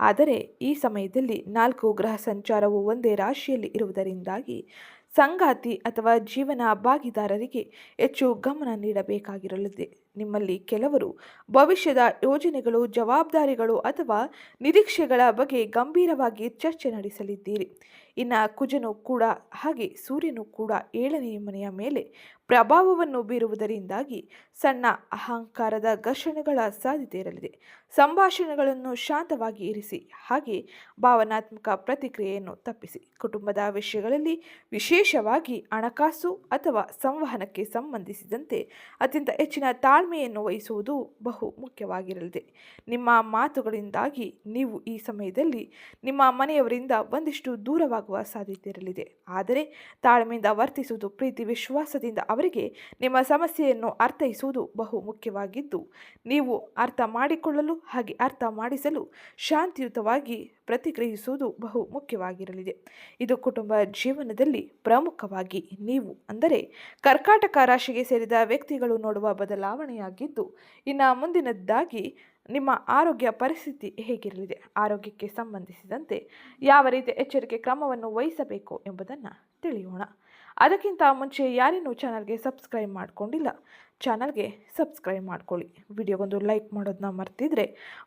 ಆದರೆ ಈ ಸಮಯದಲ್ಲಿ ನಾಲ್ಕು ಗ್ರಹ ಸಂಚಾರವು ಒಂದೇ ರಾಶಿಯಲ್ಲಿ ಇರುವುದರಿಂದಾಗಿ ಸಂಗಾತಿ ಅಥವಾ ಜೀವನ ಭಾಗಿದಾರರಿಗೆ ಹೆಚ್ಚು ಗಮನ ನೀಡಬೇಕಾಗಿರಲಿದೆ. ನಿಮ್ಮಲ್ಲಿ ಕೆಲವರು ಭವಿಷ್ಯದ ಯೋಜನೆಗಳು, ಜವಾಬ್ದಾರಿಗಳು ಅಥವಾ ನಿರೀಕ್ಷೆಗಳ ಬಗ್ಗೆ ಗಂಭೀರವಾಗಿ ಚರ್ಚೆ ನಡೆಸಲಿದ್ದೀರಿ. ಇನ್ನು ಕುಜನು ಕೂಡ ಹಾಗೆ ಸೂರ್ಯನು ಕೂಡ ಏಳನೇ ಮನೆಯ ಮೇಲೆ ಪ್ರಭಾವವನ್ನು ಬೀರುವುದರಿಂದಾಗಿ ಸಣ್ಣ ಅಹಂಕಾರದ ಘರ್ಷಣೆಗಳ ಸಾಧ್ಯತೆ ಇರಲಿದೆ. ಸಂಭಾಷಣೆಗಳನ್ನು ಶಾಂತವಾಗಿ ಇರಿಸಿ, ಹಾಗೆ ಭಾವನಾತ್ಮಕ ಪ್ರತಿಕ್ರಿಯೆಯನ್ನು ತಪ್ಪಿಸಿ. ಕುಟುಂಬದ ವಿಷಯಗಳಲ್ಲಿ ವಿಶೇಷವಾಗಿ ಹಣಕಾಸು ಅಥವಾ ಸಂವಹನಕ್ಕೆ ಸಂಬಂಧಿಸಿದಂತೆ ಅತ್ಯಂತ ಹೆಚ್ಚಿನ ತಾಳ್ಮೆಯನ್ನು ವಹಿಸುವುದು ಬಹು ಮುಖ್ಯವಾಗಿರಲಿದೆ. ನಿಮ್ಮ ಮಾತುಗಳಿಂದಾಗಿ ನೀವು ಈ ಸಮಯದಲ್ಲಿ ನಿಮ್ಮ ಮನೆಯವರಿಂದ ಒಂದಿಷ್ಟು ದೂರವಾಗುವ ಸಾಧ್ಯತೆ ಇರಲಿದೆ. ಆದರೆ ತಾಳ್ಮೆಯಿಂದ ವರ್ತಿಸುವುದು, ಪ್ರೀತಿ, ವಿಶ್ವಾಸದಿಂದ ಅವರಿಗೆ ನಿಮ್ಮ ಸಮಸ್ಯೆಯನ್ನು ಅರ್ಥೈಸುವುದು ಬಹು ಮುಖ್ಯವಾಗಿದ್ದು, ನೀವು ಅರ್ಥ ಮಾಡಿಕೊಳ್ಳಲು ಹಾಗೆ ಅರ್ಥ ಮಾಡಿಸಲು ಶಾಂತಿಯುತವಾಗಿ ಪ್ರತಿಕ್ರಿಯಿಸುವುದು ಬಹು ಮುಖ್ಯವಾಗಿರಲಿದೆ. ಇದು ಕುಟುಂಬ ಜೀವನದಲ್ಲಿ ಪ್ರಮುಖವಾಗಿ ನೀವು ಅಂದರೆ ಕರ್ಕಾಟಕ ರಾಶಿಗೆ ಸೇರಿದ ವ್ಯಕ್ತಿಗಳು ನೋಡುವ ಬದಲಾವಣೆಯಾಗಿದ್ದು, ಇನ್ನು ಮುಂದಿನದ್ದಾಗಿ ನಿಮ್ಮ ಆರೋಗ್ಯ ಪರಿಸ್ಥಿತಿ ಹೇಗಿರಲಿದೆ, ಆರೋಗ್ಯಕ್ಕೆ ಸಂಬಂಧಿಸಿದಂತೆ ಯಾವ ರೀತಿ ಎಚ್ಚರಿಕೆ ಕ್ರಮವನ್ನು ವಹಿಸಬೇಕು ಎಂಬುದನ್ನು ತಿಳಿಯೋಣ. ಅದಕ್ಕಿಂತ ಮುಂಚೆ ಯಾರೇನು ಚಾನಲ್ಗೆ ಸಬ್ಸ್ಕ್ರೈಬ್ ಮಾಡಿಕೊಂಡಿಲ್ಲ, ಚಾನಲ್ಗೆ ಸಬ್ಸ್ಕ್ರೈಬ್ ಮಾಡ್ಕೊಳ್ಳಿ. ವಿಡಿಯೋಗೊಂದು ಲೈಕ್ ಮಾಡೋದನ್ನ ಮರ್ತಿದ್ರೆ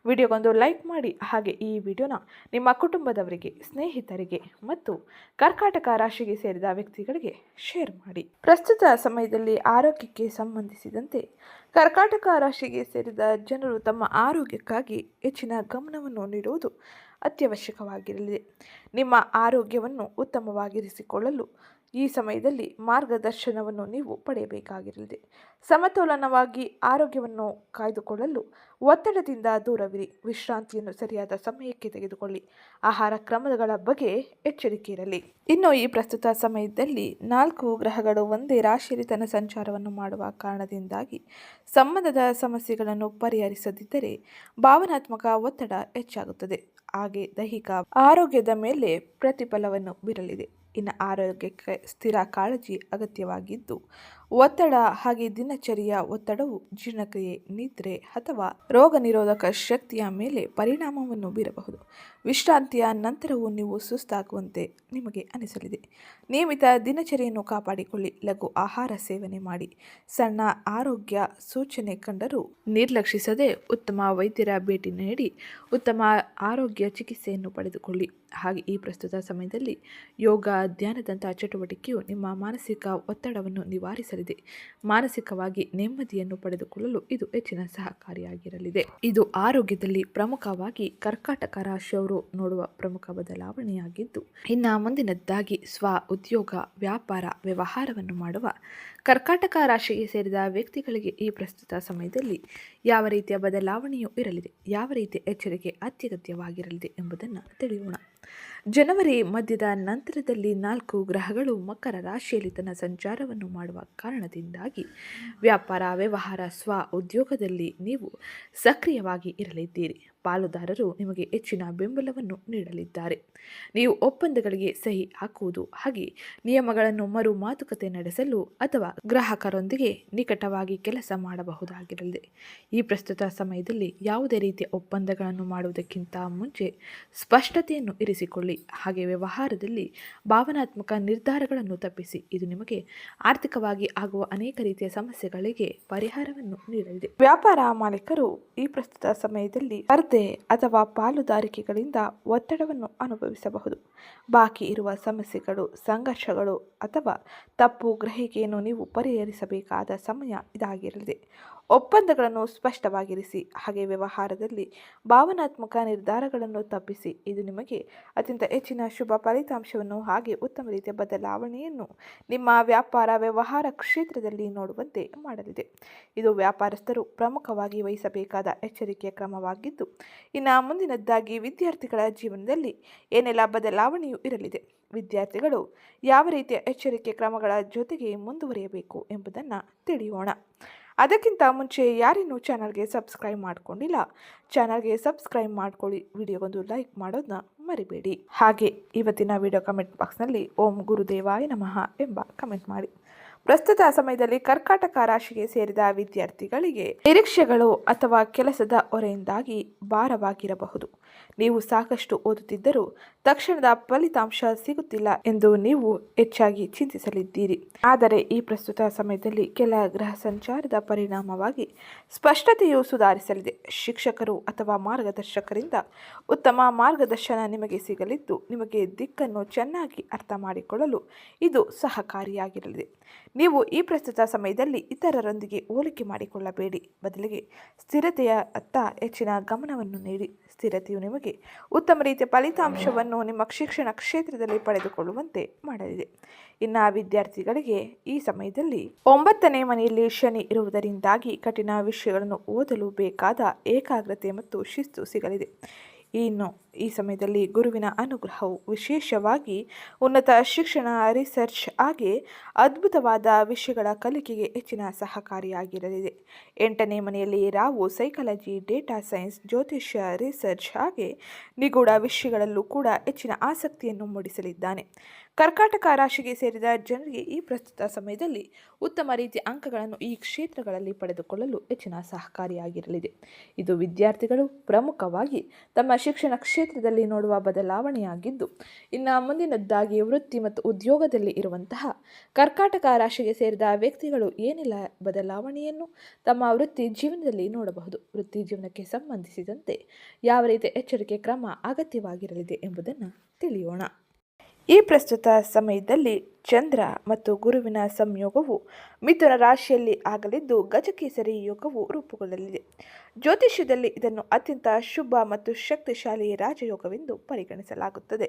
ವಿಡಿಯೋಗೊಂದು ಲೈಕ್ ಮಾಡಿ. ಹಾಗೆ ಈ ವಿಡಿಯೋನ ನಿಮ್ಮ ಕುಟುಂಬದವರಿಗೆ, ಸ್ನೇಹಿತರಿಗೆ ಮತ್ತು ಕರ್ಕಾಟಕ ರಾಶಿಗೆ ಸೇರಿದ ವ್ಯಕ್ತಿಗಳಿಗೆ ಶೇರ್ ಮಾಡಿ. ಪ್ರಸ್ತುತ ಸಮಯದಲ್ಲಿ ಆರೋಗ್ಯಕ್ಕೆ ಸಂಬಂಧಿಸಿದಂತೆ ಕರ್ಕಾಟಕ ರಾಶಿಗೆ ಸೇರಿದ ಜನರು ತಮ್ಮ ಆರೋಗ್ಯಕ್ಕಾಗಿ ಹೆಚ್ಚಿನ ಗಮನವನ್ನು ನೀಡುವುದು ಅತ್ಯವಶ್ಯಕವಾಗಿರಲಿದೆ ನಿಮ್ಮ ಆರೋಗ್ಯವನ್ನು ಉತ್ತಮವಾಗಿರಿಸಿಕೊಳ್ಳಲು ಈ ಸಮಯದಲ್ಲಿ ಮಾರ್ಗದರ್ಶನವನ್ನು ನೀವು ಪಡೆಯಬೇಕಾಗಿರಲಿದೆ. ಸಮತೋಲನವಾಗಿ ಆರೋಗ್ಯವನ್ನು ಕಾಯ್ದುಕೊಳ್ಳಲು ಒತ್ತಡದಿಂದ ದೂರವಿರಿ. ವಿಶ್ರಾಂತಿಯನ್ನು ಸರಿಯಾದ ಸಮಯಕ್ಕೆ ತೆಗೆದುಕೊಳ್ಳಿ. ಆಹಾರ ಕ್ರಮಗಳ ಬಗ್ಗೆ ಎಚ್ಚರಿಕೆ ಇರಲಿ. ಇನ್ನು ಈ ಪ್ರಸ್ತುತ ಸಮಯದಲ್ಲಿ ನಾಲ್ಕು ಗ್ರಹಗಳು ಒಂದೇ ರಾಶಿಯಲ್ಲಿ ತನ್ನ ಸಂಚಾರವನ್ನು ಮಾಡುವ ಕಾರಣದಿಂದಾಗಿ ಸಂಬಂಧದ ಸಮಸ್ಯೆಗಳನ್ನು ಪರಿಹರಿಸದಿದ್ದರೆ ಭಾವನಾತ್ಮಕ ಒತ್ತಡ ಹೆಚ್ಚಾಗುತ್ತದೆ. ಹಾಗೆ ದೈಹಿಕ ಆರೋಗ್ಯದ ಮೇಲೆ ಪ್ರತಿಫಲವನ್ನು ಬೀರಲಿದೆ. ಇನ್ನು ಆರೋಗ್ಯಕ್ಕೆ ಸ್ಥಿರ ಕಾಳಜಿ ಅಗತ್ಯವಾಗಿದ್ದು. ಒತ್ತಡ ಹಾಗೆ ದಿನಚರಿಯ ಒತ್ತಡವು ಜೀರ್ಣಕ್ರಿಯೆ, ನಿದ್ರೆ ಅಥವಾ ರೋಗ ನಿರೋಧಕ ಶಕ್ತಿಯ ಮೇಲೆ ಪರಿಣಾಮವನ್ನು ಬೀರಬಹುದು. ವಿಶ್ರಾಂತಿಯ ನಂತರವೂ ನೀವು ಸುಸ್ತಾಗುವಂತೆ ನಿಮಗೆ ಅನಿಸಲಿದೆ. ನಿಯಮಿತ ದಿನಚರಿಯನ್ನು ಕಾಪಾಡಿಕೊಳ್ಳಿ. ಲಘು ಆಹಾರ ಸೇವನೆ ಮಾಡಿ. ಸಣ್ಣ ಆರೋಗ್ಯ ಸೂಚನೆ ಕಂಡರೂ ನಿರ್ಲಕ್ಷಿಸದೆ ಉತ್ತಮ ವೈದ್ಯರ ಭೇಟಿ ನೀಡಿ ಉತ್ತಮ ಆರೋಗ್ಯ ಚಿಕಿತ್ಸೆಯನ್ನು ಪಡೆದುಕೊಳ್ಳಿ. ಹಾಗೆ ಈ ಪ್ರಸ್ತುತ ಸಮಯದಲ್ಲಿ ಯೋಗ, ಧ್ಯಾನದಂತಹ ಚಟುವಟಿಕೆಯು ನಿಮ್ಮ ಮಾನಸಿಕ ಒತ್ತಡವನ್ನು ನಿವಾರಿಸಲಿದೆ. ಮಾನಸಿಕವಾಗಿ ನೆಮ್ಮದಿಯನ್ನು ಪಡೆದುಕೊಳ್ಳಲು ಇದು ಹೆಚ್ಚಿನ ಸಹಕಾರಿಯಾಗಿರಲಿದೆ. ಇದು ಆರೋಗ್ಯದಲ್ಲಿ ಪ್ರಮುಖವಾಗಿ ಕರ್ಕಾಟಕ ರಾಶಿಯವರು ನೋಡುವ ಪ್ರಮುಖ ಬದಲಾವಣೆಯಾಗಿದ್ದು, ಇನ್ನು ಮುಂದಿನದ್ದಾಗಿ ಸ್ವ ಉದ್ಯೋಗ, ವ್ಯಾಪಾರ, ವ್ಯವಹಾರವನ್ನು ಮಾಡುವ ಕರ್ಕಾಟಕ ರಾಶಿಗೆ ಸೇರಿದ ವ್ಯಕ್ತಿಗಳಿಗೆ ಈ ಪ್ರಸ್ತುತ ಸಮಯದಲ್ಲಿ ಯಾವ ರೀತಿಯ ಬದಲಾವಣೆಯೂ ಇರಲಿದೆ, ಯಾವ ರೀತಿಯ ಎಚ್ಚರಿಕೆ ಅತ್ಯಗತ್ಯವಾಗಿರಲಿದೆ ಎಂಬುದನ್ನು ತಿಳಿಯೋಣ. ಜನವರಿ ಮಧ್ಯದ ನಂತರದಲ್ಲಿ ನಾಲ್ಕು ಗ್ರಹಗಳು ಮಕರ ರಾಶಿಯಲ್ಲಿ ತನ್ನ ಸಂಚಾರವನ್ನು ಮಾಡುವ ಕಾರಣದಿಂದಾಗಿ ವ್ಯಾಪಾರ, ವ್ಯವಹಾರ, ಸ್ವ ಉದ್ಯೋಗದಲ್ಲಿ ನೀವು ಸಕ್ರಿಯವಾಗಿ ಇರಲಿದ್ದೀರಿ. ಪಾಲುದಾರರು ನಿಮಗೆ ಹೆಚ್ಚಿನ ಬೆಂಬಲವನ್ನು ನೀಡಲಿದ್ದಾರೆ. ನೀವು ಒಪ್ಪಂದಗಳಿಗೆ ಸಹಿ ಹಾಕುವುದು ಹಾಗೆ ನಿಯಮಗಳನ್ನು ಮರು ಮಾತುಕತೆ ನಡೆಸಲು ಅಥವಾ ಗ್ರಾಹಕರೊಂದಿಗೆ ನಿಕಟವಾಗಿ ಕೆಲಸ ಮಾಡಬಹುದಾಗಿರಲಿದೆ ಈ ಪ್ರಸ್ತುತ ಸಮಯದಲ್ಲಿ ಯಾವುದೇ ರೀತಿಯ ಒಪ್ಪಂದಗಳನ್ನು ಮಾಡುವುದಕ್ಕಿಂತ ಮುಂಚೆ ಸ್ಪಷ್ಟತೆಯನ್ನು ಇರಿಸಿಕೊಳ್ಳಿ. ಹಾಗೆ ವ್ಯವಹಾರದಲ್ಲಿ ಭಾವನಾತ್ಮಕ ನಿರ್ಧಾರಗಳನ್ನು ತಪ್ಪಿಸಿ. ಇದು ನಿಮಗೆ ಆರ್ಥಿಕವಾಗಿ ಆಗುವ ಅನೇಕ ರೀತಿಯ ಸಮಸ್ಯೆಗಳಿಗೆ ಪರಿಹಾರವನ್ನು ನೀಡಲಿದೆ. ವ್ಯಾಪಾರ ಮಾಲೀಕರು ಈ ಪ್ರಸ್ತುತ ಸಮಯದಲ್ಲಿ ಸ್ಪರ್ಧೆ ಅಥವಾ ಪಾಲುದಾರಿಕೆಗಳಿಂದ ಒತ್ತಡವನ್ನು ಅನುಭವಿಸಬಹುದು. ಬಾಕಿ ಇರುವ ಸಮಸ್ಯೆಗಳು, ಸಂಘರ್ಷಗಳು ಅಥವಾ ತಪ್ಪು ಗ್ರಹಿಕೆಯನ್ನು ನೀವು ಪರಿಹರಿಸಬೇಕಾದ ಸಮಯ ಇದಾಗಿರಲಿದೆ. ಒಪ್ಪಂದಗಳನ್ನು ಸ್ಪಷ್ಟವಾಗಿರಿಸಿ. ಹಾಗೆ ವ್ಯವಹಾರದಲ್ಲಿ ಭಾವನಾತ್ಮಕ ನಿರ್ಧಾರಗಳನ್ನು ತಪ್ಪಿಸಿ. ಇದು ನಿಮಗೆ ಅತ್ಯಂತ ಹೆಚ್ಚಿನ ಶುಭ ಫಲಿತಾಂಶವನ್ನು ಹಾಗೆ ಉತ್ತಮ ರೀತಿಯ ಬದಲಾವಣೆಯನ್ನು ನಿಮ್ಮ ವ್ಯಾಪಾರ ವ್ಯವಹಾರ ಕ್ಷೇತ್ರದಲ್ಲಿ ನೋಡುವಂತೆ ಮಾಡಲಿದೆ. ಇದು ವ್ಯಾಪಾರಸ್ಥರು ಪ್ರಮುಖವಾಗಿ ವಹಿಸಬೇಕಾದ ಎಚ್ಚರಿಕೆಯ ಕ್ರಮವಾಗಿದ್ದು, ಇನ್ನು ಮುಂದಿನದ್ದಾಗಿ ವಿದ್ಯಾರ್ಥಿಗಳ ಜೀವನದಲ್ಲಿ ಏನೆಲ್ಲ ಬದಲಾವಣೆಯೂ ಇರಲಿದೆ? ವಿದ್ಯಾರ್ಥಿಗಳು ಯಾವ ರೀತಿಯ ಎಚ್ಚರಿಕೆ ಕ್ರಮಗಳ ಜೊತೆಗೆ ಮುಂದುವರಿಯಬೇಕು ಎಂಬುದನ್ನು ತಿಳಿಯೋಣ. ಅದಕ್ಕಿಂತ ಮುಂಚೆ ಯಾರಿನ್ನೂ ಚಾನಲ್ಗೆ ಸಬ್ಸ್ಕ್ರೈಬ್ ಮಾಡ್ಕೊಂಡಿಲ್ಲ, ಚಾನಲ್ಗೆ ಸಬ್ಸ್ಕ್ರೈಬ್ ಮಾಡ್ಕೊಳ್ಳಿ. ವಿಡಿಯೋಗೊಂದು ಲೈಕ್ ಮಾಡೋದನ್ನ ಮರಿಬೇಡಿ. ಹಾಗೆ, ಇವತ್ತಿನ ವಿಡಿಯೋ ಕಮೆಂಟ್ ಬಾಕ್ಸ್ನಲ್ಲಿ ಓಂ ಗುರುದೇವಾಯ ನಮಃ ಎಂಬ ಕಮೆಂಟ್ ಮಾಡಿ. ಪ್ರಸ್ತುತ ಸಮಯದಲ್ಲಿ ಕರ್ಕಾಟಕ ರಾಶಿಗೆ ಸೇರಿದ ವಿದ್ಯಾರ್ಥಿಗಳಿಗೆ ನಿರೀಕ್ಷೆಗಳು ಅಥವಾ ಕೆಲಸದ ಹೊರೆಯಿಂದಾಗಿ ಭಾರವಾಗಿರಬಹುದು. ನೀವು ಸಾಕಷ್ಟು ಓದುತ್ತಿದ್ದರೂ ತಕ್ಷಣದ ಫಲಿತಾಂಶ ಸಿಗುತ್ತಿಲ್ಲ ಎಂದು ನೀವು ಹೆಚ್ಚಾಗಿ ಚಿಂತಿಸಲಿದ್ದೀರಿ. ಆದರೆ ಈ ಪ್ರಸ್ತುತ ಸಮಯದಲ್ಲಿ ಕೆಲ ಗ್ರಹ ಸಂಚಾರದ ಪರಿಣಾಮವಾಗಿ ಸ್ಪಷ್ಟತೆಯು ಸುಧಾರಿಸಲಿದೆ. ಶಿಕ್ಷಕರು ಅಥವಾ ಮಾರ್ಗದರ್ಶಕರಿಂದ ಉತ್ತಮ ಮಾರ್ಗದರ್ಶನ ನಿಮಗೆ ಸಿಗಲಿದ್ದು, ನಿಮಗೆ ದಿಕ್ಕನ್ನು ಚೆನ್ನಾಗಿ ಅರ್ಥ ಮಾಡಿಕೊಳ್ಳಲು ಇದು ಸಹಕಾರಿಯಾಗಿರಲಿದೆ. ನೀವು ಈ ಪ್ರಸ್ತುತ ಸಮಯದಲ್ಲಿ ಇತರರೊಂದಿಗೆ ಹೋಲಿಕೆ ಮಾಡಿಕೊಳ್ಳಬೇಡಿ. ಬದಲಿಗೆ ಸ್ಥಿರತೆಯ ಅತ್ತ ಹೆಚ್ಚಿನ ಗಮನವನ್ನು ನೀಡಿ. ಸ್ಥಿರತೆಯು ನಿಮಗೆ ಉತ್ತಮ ರೀತಿಯ ಫಲಿತಾಂಶವನ್ನು ನಿಮ್ಮ ಶಿಕ್ಷಣ ಕ್ಷೇತ್ರದಲ್ಲಿ ಪಡೆದುಕೊಳ್ಳುವಂತೆ ಮಾಡಲಿದೆ. ಇನ್ನು ವಿದ್ಯಾರ್ಥಿಗಳಿಗೆ ಈ ಸಮಯದಲ್ಲಿ ಒಂಬತ್ತನೇ ಮನೆಯಲ್ಲಿ ಶನಿ ಇರುವುದರಿಂದಾಗಿ ಕಠಿಣ ವಿಷಯಗಳನ್ನು ಓದಲು ಬೇಕಾದ ಏಕಾಗ್ರತೆ ಮತ್ತು ಶಿಸ್ತು ಸಿಗಲಿದೆ. ಇನ್ನು ಈ ಸಮಯದಲ್ಲಿ ಗುರುವಿನ ಅನುಗ್ರಹವು ವಿಶೇಷವಾಗಿ ಉನ್ನತ ಶಿಕ್ಷಣ ರಿಸರ್ಚ್ ಹಾಗೆ ಅದ್ಭುತವಾದ ವಿಷಯಗಳ ಕಲಿಕೆಗೆ ಹೆಚ್ಚಿನ ಸಹಕಾರಿಯಾಗಿರಲಿದೆ. ಎಂಟನೇ ಮನೆಯಲ್ಲಿ ರಾವು ಸೈಕಾಲಜಿ ಡೇಟಾ ಸೈನ್ಸ್ ಜ್ಯೋತಿಷ್ಯ ರಿಸರ್ಚ್ ಹಾಗೆ ನಿಗೂಢ ವಿಷಯಗಳಲ್ಲೂ ಕೂಡ ಹೆಚ್ಚಿನ ಆಸಕ್ತಿಯನ್ನು ಮೂಡಿಸಲಿದ್ದಾನೆ. ಕರ್ಕಾಟಕ ರಾಶಿಗೆ ಸೇರಿದ ಜನರಿಗೆ ಈ ಪ್ರಸ್ತುತ ಸಮಯದಲ್ಲಿ ಉತ್ತಮ ರೀತಿಯ ಅಂಕಗಳನ್ನು ಈ ಕ್ಷೇತ್ರಗಳಲ್ಲಿ ಪಡೆದುಕೊಳ್ಳಲು ಹೆಚ್ಚಿನ ಸಹಕಾರಿಯಾಗಿರಲಿದೆ. ಇದು ವಿದ್ಯಾರ್ಥಿಗಳು ಪ್ರಮುಖವಾಗಿ ತಮ್ಮ ಶಿಕ್ಷಣ ಕ್ಷೇತ್ರದಲ್ಲಿ ನೋಡುವ ಬದಲಾವಣೆಯಾಗಿದ್ದು, ಇನ್ನು ಮುಂದಿನದ್ದಾಗಿ ವೃತ್ತಿ ಮತ್ತು ಉದ್ಯೋಗದಲ್ಲಿ ಇರುವಂತಹ ಕರ್ಕಾಟಕ ರಾಶಿಗೆ ಸೇರಿದ ವ್ಯಕ್ತಿಗಳು ಏನಿಲ್ಲ ಬದಲಾವಣೆಯನ್ನು ತಮ್ಮ ವೃತ್ತಿ ಜೀವನದಲ್ಲಿ ನೋಡಬಹುದು. ವೃತ್ತಿ ಜೀವನಕ್ಕೆ ಸಂಬಂಧಿಸಿದಂತೆ ಯಾವ ರೀತಿಯ ಎಚ್ಚರಿಕೆ ಕ್ರಮ ಅಗತ್ಯವಾಗಿರಲಿದೆ ಎಂಬುದನ್ನು ತಿಳಿಯೋಣ. ಈ ಪ್ರಸ್ತುತ ಸಮಯದಲ್ಲಿ ಚಂದ್ರ ಮತ್ತು ಗುರುವಿನ ಸಂಯೋಗವು ಮಿಥುನ ರಾಶಿಯಲ್ಲಿ ಆಗಲಿದ್ದು ಗಜಕೇಸರಿ ಯೋಗವು ರೂಪುಗೊಳ್ಳಲಿದೆ. ಜ್ಯೋತಿಷ್ಯದಲ್ಲಿ ಇದನ್ನು ಅತ್ಯಂತ ಶುಭ ಮತ್ತು ಶಕ್ತಿಶಾಲಿ ರಾಜಯೋಗವೆಂದು ಪರಿಗಣಿಸಲಾಗುತ್ತದೆ.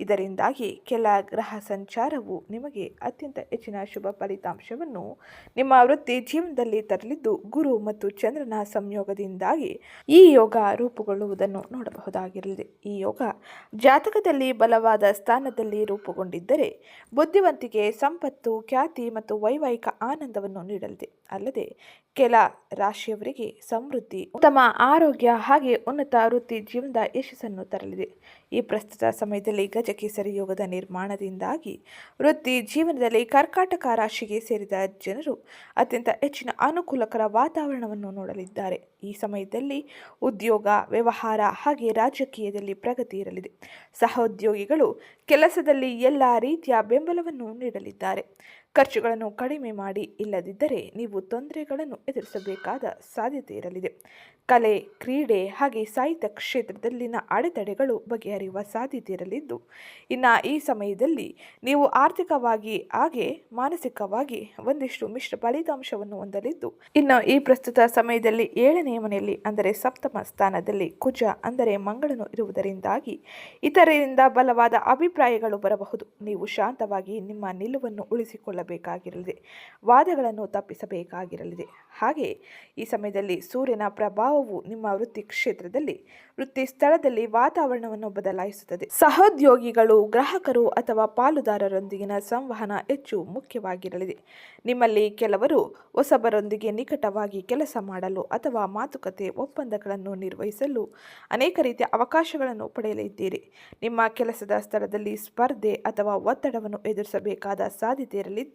ಇದರಿಂದಾಗಿ ಕೆಲ ಗ್ರಹ ಸಂಚಾರವು ನಿಮಗೆ ಅತ್ಯಂತ ಹೆಚ್ಚಿನ ಶುಭ ಫಲಿತಾಂಶವನ್ನು ನಿಮ್ಮ ವೃತ್ತಿ ಜೀವನದಲ್ಲಿ ತರಲಿದ್ದು ಗುರು ಮತ್ತು ಚಂದ್ರನ ಸಂಯೋಗದಿಂದಾಗಿ ಈ ಯೋಗ ರೂಪುಗೊಳ್ಳುವುದನ್ನು ನೋಡಬಹುದಾಗಿರಲಿದೆ. ಈ ಯೋಗ ಜಾತಕದಲ್ಲಿ ಬಲವಾದ ಸ್ಥಾನದಲ್ಲಿ ರೂಪುಗೊಂಡಿದ್ದರೆ ಬುದ್ಧಿವಂತಿಕೆ, ಸಂಪತ್ತು, ಖ್ಯಾತಿ ಮತ್ತು ವೈವಾಹಿಕ ಆನಂದವನ್ನು ನೀಡಲಿದೆ. ಅಲ್ಲದೆ ಕೆಲ ರಾಶಿಯವರಿಗೆ ಸಮೃದ್ಧಿ, ಉತ್ತಮ ಆರೋಗ್ಯ ಹಾಗೆ ಉನ್ನತ ವೃತ್ತಿ ಜೀವನದ ಯಶಸ್ಸನ್ನು ತರಲಿದೆ. ಈ ಪ್ರಸ್ತುತ ಸಮಯದಲ್ಲಿ ಗಜಕೇಸರಿ ಯೋಗದ ನಿರ್ಮಾಣದಿಂದಾಗಿ ವೃತ್ತಿ ಜೀವನದಲ್ಲಿ ಕರ್ಕಾಟಕ ರಾಶಿಗೆ ಸೇರಿದ ಜನರು ಅತ್ಯಂತ ಹೆಚ್ಚಿನ ಅನುಕೂಲಕರ ವಾತಾವರಣವನ್ನು ನೋಡಲಿದ್ದಾರೆ. ಈ ಸಮಯದಲ್ಲಿ ಉದ್ಯೋಗ, ವ್ಯವಹಾರ ಹಾಗೆ ರಾಜಕೀಯದಲ್ಲಿ ಪ್ರಗತಿ ಇರಲಿದೆ. ಸಹೋದ್ಯೋಗಿಗಳು ಕೆಲಸದಲ್ಲಿ ಎಲ್ಲ ರೀತಿಯ ಬೆಂಬಲವನ್ನು ನೀಡಲಿದ್ದಾರೆ. ಖರ್ಚುಗಳನ್ನು ಕಡಿಮೆ ಮಾಡಿ ಇಲ್ಲದಿದ್ದರೆ ನೀವು ತೊಂದರೆಗಳನ್ನು ಎದುರಿಸಬೇಕಾದ ಸಾಧ್ಯತೆ ಇರಲಿದೆ. ಕಲೆ, ಕ್ರೀಡೆ ಹಾಗೆ ಸಾಹಿತ್ಯ ಕ್ಷೇತ್ರದಲ್ಲಿನ ಅಡೆತಡೆಗಳು ಬಗೆಹರಿಯುವ ಸಾಧ್ಯತೆ ಇರಲಿದ್ದು, ಇನ್ನು ಈ ಸಮಯದಲ್ಲಿ ನೀವು ಆರ್ಥಿಕವಾಗಿ ಹಾಗೆ ಮಾನಸಿಕವಾಗಿ ಒಂದಿಷ್ಟು ಮಿಶ್ರ ಫಲಿತಾಂಶವನ್ನು ಹೊಂದಲಿದ್ದು, ಇನ್ನು ಈ ಪ್ರಸ್ತುತ ಸಮಯದಲ್ಲಿ ಏಳನೇ ಮನೆಯಲ್ಲಿ ಅಂದರೆ ಸಪ್ತಮ ಸ್ಥಾನದಲ್ಲಿ ಕುಜ ಅಂದರೆ ಮಂಗಳನು ಇರುವುದರಿಂದಾಗಿ ಇತರರಿಂದ ಬಲವಾದ ಅಭಿಪ್ರಾಯಗಳು ಬರಬಹುದು. ನೀವು ಶಾಂತವಾಗಿ ನಿಮ್ಮ ನಿಲುವನ್ನು ಉಳಿಸಿಕೊಳ್ಳಬೇಕಾಗಿರಲಿದೆ ವಾದಗಳನ್ನು ತಪ್ಪಿಸಬೇಕಾಗಿರಲಿದೆ. ಹಾಗೆ ಈ ಸಮಯದಲ್ಲಿ ಸೂರ್ಯನ ಪ್ರಭಾವವು ನಿಮ್ಮ ವೃತ್ತಿ ಕ್ಷೇತ್ರದಲ್ಲಿ ವೃತ್ತಿ ಸ್ಥಳದಲ್ಲಿ ವಾತಾವರಣವನ್ನು ಬದಲಾಯಿಸುತ್ತದೆ. ಸಹೋದ್ಯೋಗಿಗಳು, ಗ್ರಾಹಕರು ಅಥವಾ ಪಾಲುದಾರರೊಂದಿಗಿನ ಸಂವಹನ ಹೆಚ್ಚು ಮುಖ್ಯವಾಗಿರಲಿದೆ. ನಿಮ್ಮಲ್ಲಿ ಕೆಲವರು ಹೊಸಬರೊಂದಿಗೆ ನಿಕಟವಾಗಿ ಕೆಲಸ ಮಾಡಲು ಅಥವಾ ಮಾತುಕತೆ, ಒಪ್ಪಂದಗಳನ್ನು ನಿರ್ವಹಿಸಲು ಅನೇಕ ರೀತಿಯ ಅವಕಾಶಗಳನ್ನು ಪಡೆಯಲಿದ್ದೀರಿ. ನಿಮ್ಮ ಕೆಲಸದ ಸ್ಥಳದಲ್ಲಿ ಸ್ಪರ್ಧೆ ಅಥವಾ ಒತ್ತಡವನ್ನು ಎದುರಿಸಬೇಕಾದ ಸಾಧ್ಯತೆ ಇರಲಿದ್ದು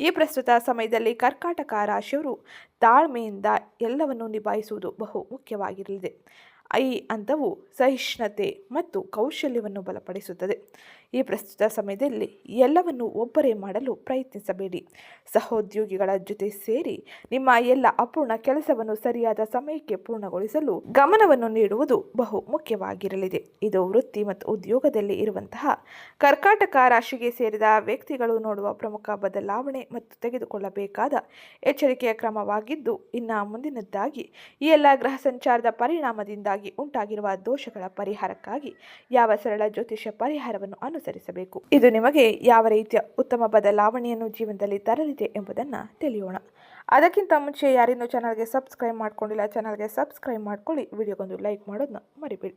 ಈ ಪ್ರಸ್ತುತ ಸಮಯದಲ್ಲಿ ಕರ್ಕಾಟಕ ರಾಶಿಯವರು ತಾಳ್ಮೆಯಿಂದ ಎಲ್ಲವನ್ನು ನಿಭಾಯಿಸುವುದು ಬಹು ಮುಖ್ಯವಾಗಿರಲಿದೆ. ಐ ಹಂತವು ಸಹಿಷ್ಣುತೆ ಮತ್ತು ಕೌಶಲ್ಯವನ್ನು ಬಲಪಡಿಸುತ್ತದೆ. ಈ ಪ್ರಸ್ತುತ ಸಮಯದಲ್ಲಿ ಎಲ್ಲವನ್ನು ಒಬ್ಬರೇ ಮಾಡಲು ಪ್ರಯತ್ನಿಸಬೇಡಿ. ಸಹೋದ್ಯೋಗಿಗಳ ಜೊತೆ ಸೇರಿ ನಿಮ್ಮ ಎಲ್ಲ ಅಪೂರ್ಣ ಕೆಲಸವನ್ನು ಸರಿಯಾದ ಸಮಯಕ್ಕೆ ಪೂರ್ಣಗೊಳಿಸಲು ಗಮನವನ್ನು ನೀಡುವುದು ಬಹು ಮುಖ್ಯವಾಗಿರಲಿದೆ. ಇದು ವೃತ್ತಿ ಮತ್ತು ಉದ್ಯೋಗದಲ್ಲಿ ಇರುವಂತಹ ಕರ್ಕಾಟಕ ರಾಶಿಗೆ ಸೇರಿದ ವ್ಯಕ್ತಿಗಳು ನೋಡುವ ಪ್ರಮುಖ ಬದಲಾವಣೆ ಮತ್ತು ತೆಗೆದುಕೊಳ್ಳಬೇಕಾದ ಎಚ್ಚರಿಕೆಯ ಕ್ರಮವಾಗಿದ್ದು, ಇನ್ನು ಮುಂದಿನದ್ದಾಗಿ ಈ ಎಲ್ಲ ಗ್ರಹ ಸಂಚಾರದ ಪರಿಣಾಮದಿಂದಾಗಿ ಉಂಟಾಗಿರುವ ದೋಷಗಳ ಪರಿಹಾರಕ್ಕಾಗಿ ಯಾವ ಸರಳ ಜ್ಯೋತಿಷ್ಯ ಪರಿಹಾರವನ್ನು ಅನುಸರಿಸಬೇಕು. ಇದು ನಿಮಗೆ ಯಾವ ರೀತಿಯ ಉತ್ತಮ ಬದಲಾವಣೆಯನ್ನು ಜೀವನದಲ್ಲಿ ತರಲಿದೆ ಎಂಬುದನ್ನು ತಿಳಿಯೋಣ. ಅದಕ್ಕಿಂತ ಮುಂಚೆ ಯಾರಿನ್ನೂ ಚಾನಲ್ಗೆ ಸಬ್ಸ್ಕ್ರೈಬ್ ಮಾಡ್ಕೊಂಡಿಲ್ಲ ಚಾನಲ್ಗೆ ಸಬ್ಸ್ಕ್ರೈಬ್ ಮಾಡ್ಕೊಳ್ಳಿ. ವಿಡಿಯೋಗೊಂದು ಲೈಕ್ ಮಾಡೋದನ್ನ ಮರಿಬೇಡಿ.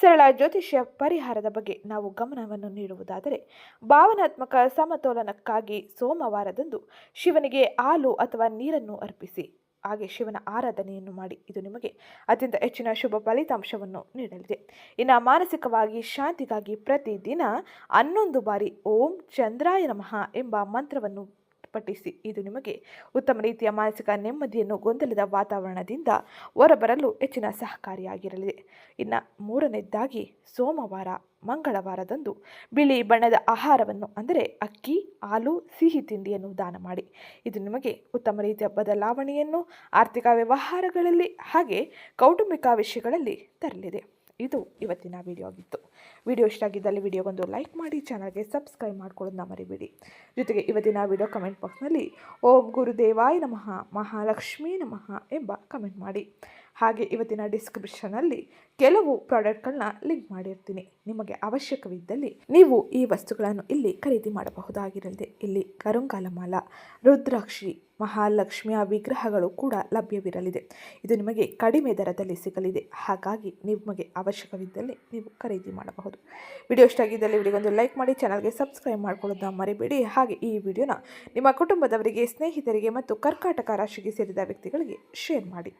ಸರಳ ಜ್ಯೋತಿಷ್ಯ ಪರಿಹಾರದ ಬಗ್ಗೆ ನಾವು ಗಮನವನ್ನು ನೀಡುವುದಾದರೆ, ಭಾವನಾತ್ಮಕ ಸಮತೋಲನಕ್ಕಾಗಿ ಸೋಮವಾರದಂದು ಶಿವನಿಗೆ ಹಾಲು ಅಥವಾ ನೀರನ್ನು ಅರ್ಪಿಸಿ. ಹಾಗೆ ಶಿವನ ಆರಾಧನೆಯನ್ನು ಮಾಡಿ. ಇದು ನಿಮಗೆ ಅತ್ಯಂತ ಹೆಚ್ಚಿನ ಶುಭ ಫಲಿತಾಂಶವನ್ನು ನೀಡಲಿದೆ. ಇನ್ನು ಮಾನಸಿಕವಾಗಿ ಶಾಂತಿಗಾಗಿ ಪ್ರತಿದಿನ ಹನ್ನೊಂದು ಬಾರಿ ಓಂ ಚಂದ್ರಾಯ ನಮಃ ಎಂಬ ಮಂತ್ರವನ್ನು ಪಠಿಸಿ ಇದು ನಿಮಗೆ ಉತ್ತಮ ರೀತಿಯ ಮಾನಸಿಕ ನೆಮ್ಮದಿಯನ್ನು ಗೊಂದಲದ ವಾತಾವರಣದಿಂದ ಹೊರಬರಲು ಹೆಚ್ಚಿನ ಸಹಕಾರಿಯಾಗಿರಲಿದೆ. ಇನ್ನು ಮೂರನೇದಾಗಿ, ಸೋಮವಾರ, ಮಂಗಳವಾರದಂದು ಬಿಳಿ ಬಣ್ಣದ ಆಹಾರವನ್ನು, ಅಂದರೆ ಅಕ್ಕಿ, ಹಾಲು, ಸಿಹಿ ತಿಂಡಿಯನ್ನು ದಾನ ಮಾಡಿ. ಇದು ನಿಮಗೆ ಉತ್ತಮ ರೀತಿಯ ಬದಲಾವಣೆಯನ್ನು ಆರ್ಥಿಕ ವ್ಯವಹಾರಗಳಲ್ಲಿ ಹಾಗೆ ಕೌಟುಂಬಿಕ ವಿಷಯಗಳಲ್ಲಿ ತರಲಿದೆ. ಇದು ಇವತ್ತಿನ ವಿಡಿಯೋ ಆಗಿತ್ತು. ವಿಡಿಯೋ ಇಷ್ಟ ಆಗಿದ್ದಲ್ಲಿ ವಿಡಿಯೋಗೊಂದು ಲೈಕ್ ಮಾಡಿ ಚಾನಲ್ಗೆ ಸಬ್ಸ್ಕ್ರೈಬ್ ಮಾಡ್ಕೊಳ್ಳೋದನ್ನ ಮರಿಬೇಡಿ. ಜೊತೆಗೆ ಇವತ್ತಿನ ವಿಡಿಯೋ ಕಮೆಂಟ್ ಬಾಕ್ಸ್ನಲ್ಲಿ ಓಂ ಗುರುದೇವಾಯ ನಮಃ, ಮಹಾಲಕ್ಷ್ಮೀ ನಮಃ ಎಂಬ ಕಮೆಂಟ್ ಮಾಡಿ. ಹಾಗೆ ಇವತ್ತಿನ ಡಿಸ್ಕ್ರಿಪ್ಷನಲ್ಲಿ ಕೆಲವು ಪ್ರಾಡಕ್ಟ್ಗಳನ್ನ ಲಿಂಕ್ ಮಾಡಿರ್ತೀನಿ. ನಿಮಗೆ ಅವಶ್ಯಕವಿದ್ದಲ್ಲಿ ನೀವು ಈ ವಸ್ತುಗಳನ್ನು ಇಲ್ಲಿ ಖರೀದಿ ಮಾಡಬಹುದಾಗಿರಲಿದೆ. ಇಲ್ಲಿ ಕರುಂಗಾಲಮಾಲ, ರುದ್ರಾಕ್ಷಿ, ಮಹಾಲಕ್ಷ್ಮಿಯ ವಿಗ್ರಹಗಳು ಕೂಡ ಲಭ್ಯವಿರಲಿದೆ. ಇದು ನಿಮಗೆ ಕಡಿಮೆ ದರದಲ್ಲಿ ಸಿಗಲಿದೆ. ಹಾಗಾಗಿ ನಿಮಗೆ ಅವಶ್ಯಕವಿದ್ದಲ್ಲಿ ನೀವು ಖರೀದಿ ಮಾಡಬಹುದು. ವಿಡಿಯೋ ಇಷ್ಟ ಆಗಿದ್ದಲ್ಲಿ ವಿಡಿಯೋಗೊಂದು ಲೈಕ್ ಮಾಡಿ, ಚಾನಲ್ಗೆ ಸಬ್ಸ್ಕ್ರೈಬ್ ಮಾಡ್ಕೊಳ್ಳೋದನ್ನ ಮರಿಬೇಡಿ. ಹಾಗೆ ಈ ವಿಡಿಯೋನ ನಿಮ್ಮ ಕುಟುಂಬದವರಿಗೆ, ಸ್ನೇಹಿತರಿಗೆ ಮತ್ತು ಕರ್ಕಾಟಕ ರಾಶಿಗೆ ಸೇರಿದ ವ್ಯಕ್ತಿಗಳಿಗೆ ಶೇರ್ ಮಾಡಿ.